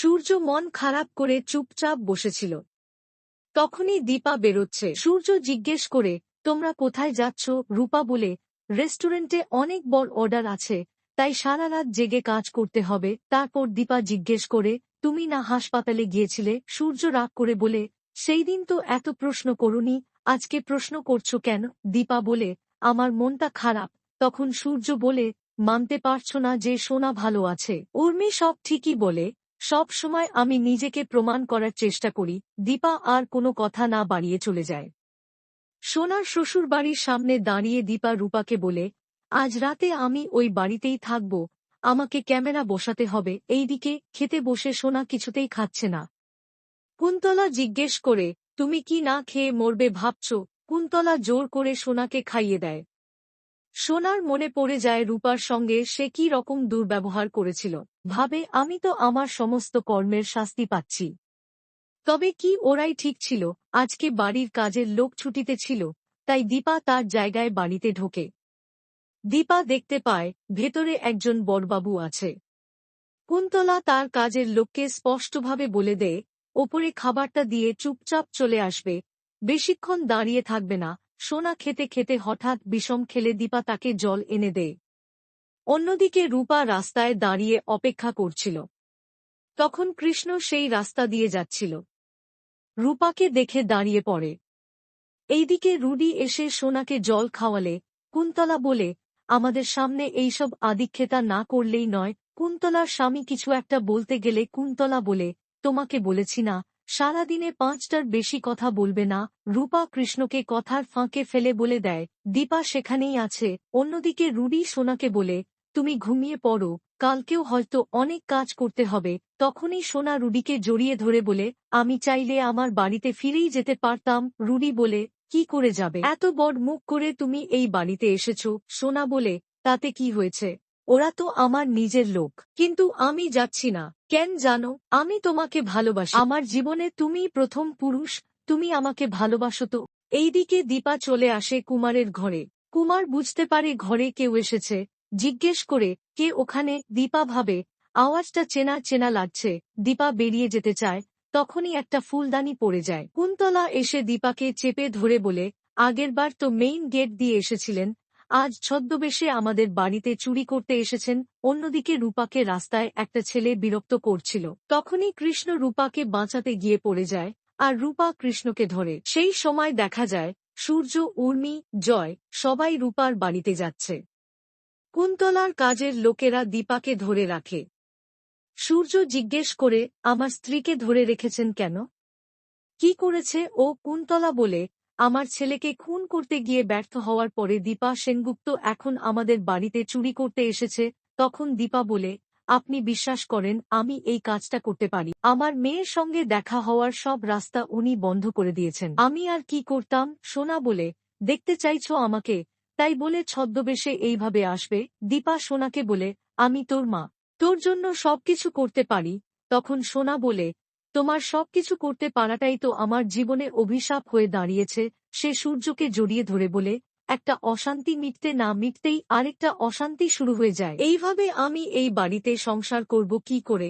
সূর্য মন খারাপ করে চুপচাপ বসেছিল। তখনই দীপা বেরোচ্ছে। সূর্য জিজ্ঞেস করে, তোমরা কোথায় যাচ্ছ? রূপা বলে, রেস্টুরেন্টে অনেক বড় অর্ডার আছে, তাই সারা রাত জেগে কাজ করতে হবে। তারপর দীপা জিজ্ঞেস করে, তুমি না হাসপাতালে গিয়েছিলে? সূর্য রাগ করে বলে, সেই দিন তো এত প্রশ্ন করুনি, আজকে প্রশ্ন করছ কেন? দীপা বলে, আমার মনটা খারাপ। তখন সূর্য বলে, মানতে পারছ না যে সোনা ভালো আছে। উর্মি সব ঠিকই বলে সব সময় আমি নিজেকে প্রমাণ করার চেষ্টা করি, দীপা আর কোনো কথা না বাড়িয়ে চলে যায়। সোনার শ্বশুর বাড়ির সামনে দাঁড়িয়ে দীপা রূপাকে বলে, আজ রাতে আমি ওই বাড়িতেই থাকব, আমাকে ক্যামেরা বসাতে হবে, এইদিকে খেতে বসে সোনা কিছুতেই খাচ্ছে না। কুন্তলা জিজ্ঞেস করে, তুমি কি না খেয়ে মরবে ভাবছ? কুন্তলা জোর করে সোনাকে খাইয়ে দেয়। সোনার মনে পড়ে যায় রূপার সঙ্গে সে কি রকম দুর্ব্যবহার করেছিল। ভাবে, আমি তো আমার সমস্ত কর্মের শাস্তি পাচ্ছি। তবে কি ওরাই ঠিক ছিল? আজকে বাড়ির কাজের লোক ছুটিতে ছিল, তাই দীপা তার জায়গায় বাড়িতে ঢোকে। দীপা দেখতে পায়, ভেতরে একজন বড়বাবু আছে। কুন্তলা তার কাজের লোককে স্পষ্টভাবে বলে দেয়, ওপরে খাবারটা দিয়ে চুপচাপ চলে আসবে। বেশিক্ষণ দাঁড়িয়ে থাকবে না সোনা খেতে খেতে হঠাৎ বিষম খেলে দীপা তাকে জল এনে দেয়। অন্যদিকে রূপা রাস্তায় দাঁড়িয়ে অপেক্ষা করছিল। তখন কৃষ্ণ সেই রাস্তা দিয়ে যাচ্ছিল। রূপাকে দেখে দাঁড়িয়ে পড়ে। এইদিকে রুডি এসে সোনাকে জল খাওয়ালে, কুন্তলা বলে, আমাদের সামনে এইসব আদিক্ষেতা না করলেই নয়। কুন্তলার স্বামী কিছু একটা বলতে গেলে কুন্তলা বলে, তোমাকে বলেছি না সারাদিনে পাঁচটার বেশি কথা বলবে না, রূপা কৃষ্ণকে কথার ফাঁকে ফেলে বলে দেয়, দীপা সেখানেই আছে, অন্যদিকে রুডি সোনাকে বলে, তুমি ঘুমিয়ে পড়ো, কালকেও হয়তো অনেক কাজ করতে হবে। তখনই সোনা রুডিকে জড়িয়ে ধরে বলে, আমি চাইলে আমার বাড়িতে ফিরেই যেতে পারতাম। রুডি বলে, কি করে যাবে? এত বড় মুখ করে তুমি এই বাড়িতে এসেছ। সোনা বলে, তাতে কি হয়েছে? ওরা তো আমার নিজের লোক। কিন্তু আমি যাচ্ছি না। কেন জানো? আমি তোমাকে ভালোবাসি। আমার জীবনে তুমি প্রথম পুরুষ, তুমি আমাকে ভালোবাসো তো। এইদিকে দীপা চলে আসে কুমারের ঘরে। কুমার বুঝতে পারে ঘরে কেউ এসেছে। জিজ্ঞেস করে, কে ওখানে? দীপা ভাবে, আওয়াজটা চেনা চেনা লাগছে। দীপা বেরিয়ে যেতে চায়, তখনই একটা ফুলদানি পড়ে যায়। কুন্তলা এসে দীপাকে চেপে ধরে বলে আগেরবার তো মেইন গেট দিয়ে এসেছিলেন আজ ছদ্মবেশে আমাদের বাড়িতে চুরি করতে এসেছেন, অন্যদিকে রূপাকে রাস্তায় একটা ছেলে বিরক্ত করছিল। তখনই কৃষ্ণ রূপাকে বাঁচাতে গিয়ে পড়ে যায়, আর রূপা কৃষ্ণকে ধরে। সেই সময় দেখা যায়, সূর্য, উর্মি, জয়, সবাই রূপার বাড়িতে যাচ্ছে। কুন্তলার কাজের লোকেরা দীপাকে ধরে রাখে। সূর্য জিজ্ঞেস করে, আমার স্ত্রীকে ধরে রেখেছেন কেন? কি করেছে? ও কুন্তলা বলে আমার ছেলেকে খুন করতে গিয়ে ব্যর্থ হওয়ার পরে দীপা সেনগুপ্ত এখন আমাদের বাড়িতে চুরি করতে এসেছে, তখন দীপা বলে, আপনি বিশ্বাস করেন, আমি এই কাজটা করতে পারি। আমার মেয়ের সঙ্গে দেখা হওয়ার সব রাস্তা উনি বন্ধ করে দিয়েছেন। আমি আর কি করতাম? সোনা বলে, দেখতে চাইছো আমাকে? তাই বলে ছদ্মবেশে এইভাবে আসবে। দীপা সোনাকে বলে, আমি তোর মা, তোর জন্য সবকিছু করতে পারি। তখন সোনা বলে তোমার সবকিছু করতে পারাটাই তো আমার জীবনে অভিশাপ হয়ে দাঁড়িয়েছে। সে সূর্যকে জড়িয়ে ধরে বলে, একটা অশান্তি মিটতে না মিটতেই আরেকটা অশান্তি শুরু হয়ে যায়। এইভাবে আমি এই বাড়িতে সংসার করব কি করে?